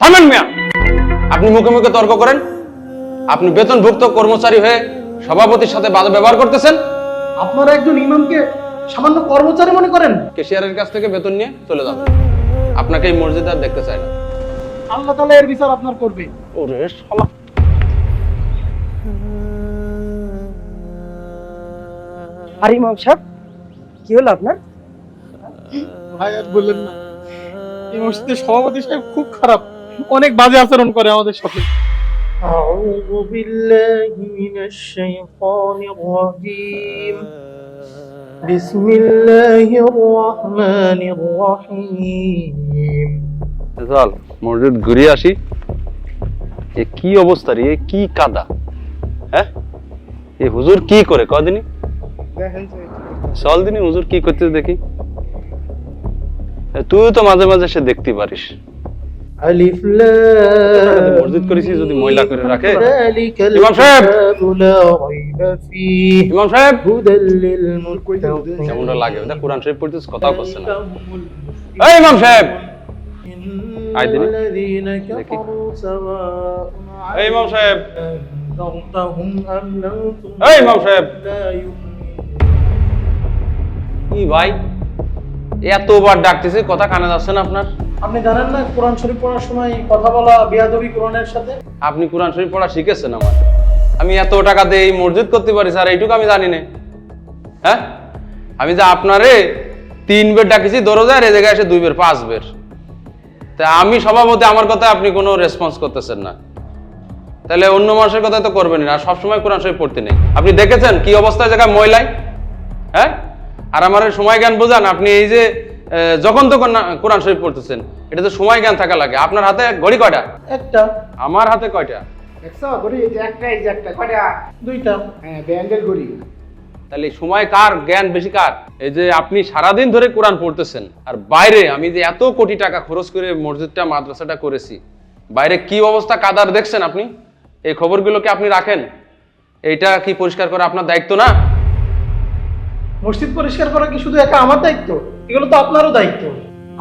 থামেন মিয়া। আপনি মুখে মুখে তর্ক করেন। আপনি বেতনভুক্ত কর্মচারী হয়ে সভাপতির সাথে বাজে ব্যবহার করতেছেন। আপনারা একজন ইমামকে সামান্য কর্মচারী মনে করেন? কেশিয়ারের কাছ থেকে বেতন নিয়ে চলে যাবেন আপনাকে এই মসজিদ আর দেখতে চায় না। আল্লাহ তালা এর বিচার আপনার করবে। ওরে শালা। আর ইমাম সাহেব কি হলো আপনার? ভাই আর বললেন না। এই মসজিদের সভাপতি সাহেব খুব খারাপ। অনেক বাজে আচরণ করে আমাদের সাথে أعوذ بالله من الشيطان الرجيم بسم الله الرحمن الرحيم চল মসজিদ ঘুরিয়ে আসি এ কি অবস্থা রে এ কি কাদা হ্যাঁ এ হুজুর কি করে কদিনই চল দিনই হুজুর কি করতে দেখি এ, তুইও তো মাঝে মাঝে সে দেখতে পারিস আলিফ লাম। মসজিদ করেছি যদি করে রাখে। ইমাম সাহেব! ইমাম সাহেব! মুত্তাকিন। লাগে? শরীফ কথা না। এই ইমাম সাহেব! আই দিন। এই ইমাম সাহেব! এই ইমাম সাহেব! কি ভাই? এতবার ডাকতেছে কথা কানে যাচ্ছে না আপনার? আপনি জানেন না কোরআন শরীফ পড়ার সময় কথা বলা বেয়াদবি কোরআনের সাথে? আপনি কোরআন শরীফ পড়া শিখেছেন আমার। আমি এত টাকা দিয়ে মসজিদ করতে পারি, স্যার, এইটুকু আমি জানি না। হ্যাঁ? আমি যে আপনারে তিন বের ডাকিছি দরজার এ জায়গায় এসে দুই বের, পাঁচ বের। তা আমি সভাপতি আমার কথা আপনি কোনো রেসপন্স করতেছেন না। তাহলে অন্য মানুষের কথা তো করবেন না সবসময় কোরআন শরীফ পড়তে নেই। আপনি দেখেছেন কি অবস্থায় জায়গায় ময়লায় হ্যাঁ? আর আমার সময় জ্ঞান বোঝান, আপনি এই যে যখন তখন কোরআন শরীফ পড়তেছেন এটা তো সময় জ্ঞান থাকা লাগে। আপনার হাতে ঘড়ি কয়টা? একটা। আমার হাতে কয়টা? দেখছ ঘড়ি একটা এই যে একটা কয়টা? দুইটা। হ্যাঁ ব্যান্ডের ঘড়ি। তাহলে সময় কার জ্ঞান বেশি কার? এই যে আপনি সারাদিন ধরে কোরআন পড়তেছেন আর বাইরে আমি যে এত কোটি টাকা খরচ করে মসজিদটা মাদ্রাসাটা করেছি বাইরে কি অবস্থা কাদার দেখছেন আপনি? এই খবরগুলোকে আপনি রাখেন? এইটা কি পরিষ্কার করা আপনার দায়িত্ব না? মসজিদ পরিষ্কার করা কি শুধু একা আমার দায়িত্ব? এগুলো তো আপনারও দায়িত্ব।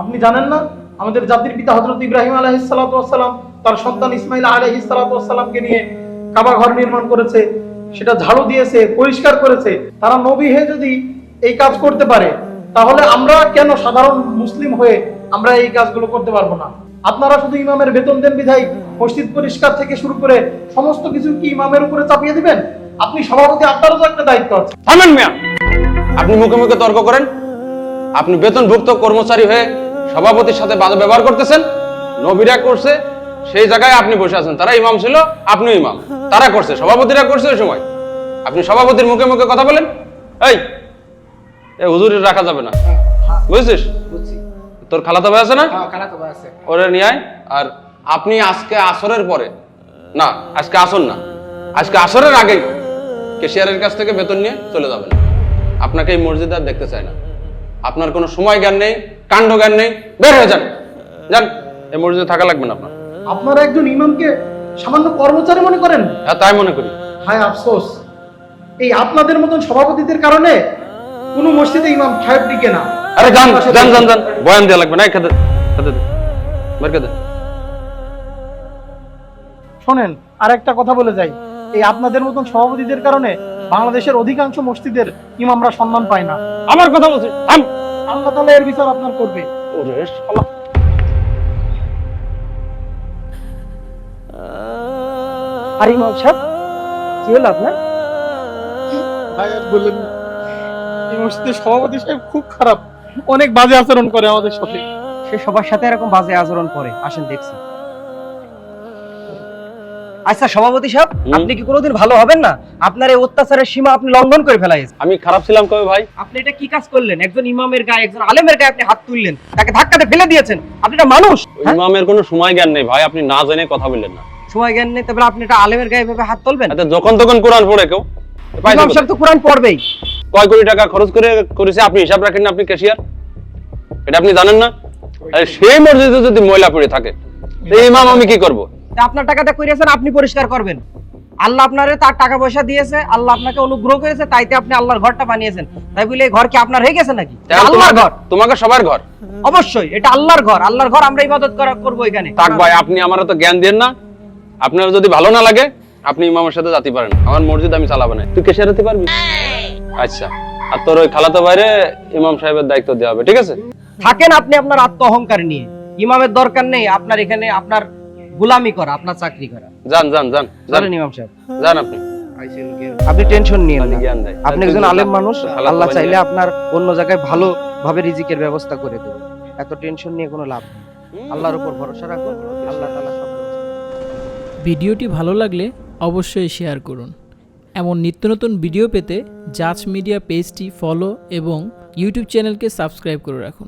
আপনি জানেন না? আমাদের জাতির পিতা হজরত ইব্রাহিম আলহিসাল্লাম তার সন্তান ইসমাইল আলহিসাল্লামকে নিয়ে কাবা ঘর নির্মাণ করেছে, সেটা ঝাড়ু দিয়েছে, পরিষ্কার করেছে। তারা নবী হয়ে যদি এই কাজ করতে পারে, তাহলে আমরা কেন সাধারণ মুসলিম হয়ে আমরা এই কাজগুলো করতে পারব না? আপনারা শুধু ইমামের বেতন দেন বিধায় মসজিদ পরিষ্কার থেকে শুরু করে সমস্ত কিছু কি ইমামের উপরে চাপিয়ে দিবেন? আপনি সভাপতি, আপনারও তো একটা দায়িত্ব আছে। আপনি মুখে মুখে তর্ক করেন? আপনি বেতনভুক্ত কর্মচারী হয়ে সভাপতির সাথে বাজে ব্যবহার করতেছেন? নবীরা করছে সেই জায়গায় আপনি বসে আছেন। তারা ইমাম ছিল আপনিও ইমাম। তারা করছে সভাপতিরা করছে ওই সময়। আপনি সভাপতির মুখে মুখে কথা বলেন? এই এ হুজুরের রাখা যাবে না। বুঝছিস? বুঝছি। তোর খালাতো ভাই আছে না? হ্যাঁ ওরে নিয়ে আর আপনি আজকে আসরের পরে না আজকে আসর না আজকে আসরের আগেই কেশিয়ারের কাছ থেকে বেতন নিয়ে চলে যাবেন। আপনাকে এই মসজিদ আর দেখতে চায় না। আপনার কোনো সময় জ্ঞান নেই কাণ্ড জ্ঞান নেই বের হয়ে যান। যান এই মসজিদে থাকা লাগবে না আপনার। আপনারা একজন ইমামকে সামান্য কর্মচারী মনে করেন? হ্যাঁ তাই মনে করি। হায় আফসোস। এই আপনাদের মতন সভাপতিদের কারণে কোনো মসজিদে ইমাম সাহেব টিকে না। আরে যান যান যান যান। বয়ান দেওয়া লাগবে না খেতে খেতে বের খেতে শোনেন আর একটা কথা বলে যাই। এই আপনাদের মতন সভাপতিদের কারণে বাংলাদেশের অধিকাংশ মসজিদের ইমামরা সম্মান পায় না। আমার কথা বলছি আল্লাহ তালা এর বিচার আপনার করবে। ওরে আর ইমাম সাহেব কি হলো আপনার? ভাই আর বললেন এই মসজিদের সভাপতি সাহেব খুব খারাপ। অনেক বাজে আচরণ করে আমাদের সাথে। সে সবার সাথে এরকম বাজে আচরণ করে। আসেন দেখছি। আচ্ছা সভাপতি সাহেব? আপনি কি কোনোদিন ভালো হবেন না? আপনার এই অত্যাচারের সীমা আপনি লঙ্ঘন করে ফেলাইছেন। আমি খারাপ ছিলাম কবে ভাই? আপনি এটা কি কাজ করলেন? একজন ইমামের গায়ে একজন আলেমের গায়ে আপনি হাত তুললেন তাকে ধাক্কাতে ফেলে দিয়েছেন। আপনি এটা মানুষ হ্যাঁ? ইমামের কোনো সময় জ্ঞান নেই ভাই আপনি না জেনে কথা বললেন না। সময় জ্ঞান নেই তারপরে আপনি এটা আলেমের গায়ে এভাবে হাত তুলবেন? এতে যখন তখন কোরআন পড়ে কেউ? ইমাম সাহেব তো কোরআন পড়বেই। কয় কোটি টাকা খরচ করে করেছে? আপনি হিসাব রাখেন না আপনি ক্যাশিয়ার এটা আপনি জানেন না? সেই মসজিদে যদি ময়লা পড়ে থাকে এই ইমাম আমি কি করব? আপনার টাকাটা কইরেছেন আপনি পরিষ্কার করবেন। আল্লাহ আপনারে তার টাকা পয়সা দিয়েছে আল্লাহ আপনাকে অনুগ্রহ করেছে তাইতে আপনি আল্লাহর ঘরটা বানিয়েছেন। তাই বলে এই ঘর কি আপনার হয়ে গেছে নাকি? আল্লাহর ঘর। তোমাকে সবার ঘর। অবশ্যই এটা আল্লাহর ঘর। আল্লাহর ঘর আমরা ইবাদত করা করব এখানে। থাক ভাই আপনি আমার তো জ্ঞান দেন না। আপনার যদি ভালো না লাগে আপনি ইমামের সাথে যেতে পারেন। আমার মসজিদ আমি চালাবো না। তুই কেশে হতে পারবি? আচ্ছা। আর তোর ওই খালাতো বাইরে ইমাম সাহেবের দায়িত্ব দেওয়া হবে ঠিক আছে? থাকেন আপনি আপনার আত্ম অহংকার নিয়ে। ইমামের দরকার নেই আপনার এখানে আপনার গুলামি করা আপনার চাকরি করা। যান যান যান যান। চলেন ইমাম সাহেব? যান আপনি। আপনি টেনশন খালি না। জ্ঞান দেয়। আপনি একজন আলেম মানুষ আল্লাহ চাইলে আপনার অন্য জায়গায় ভালো ভাবে রিজিকের ব্যবস্থা করে দেবে। এত টেনশন নিয়ে কোনো লাভ নেই। আল্লাহর উপর ভরসা রাখুন আল্লাহ তাআলা সব ভিডিওটি ভালো লাগলে অবশ্যই শেয়ার করুন। এমন নিত্য নতুন ভিডিও পেতে জাজ মিডিয়া পেজটি ফলো এবং ইউটিউব চ্যানেলকে সাবস্ক্রাইব করে রাখুন।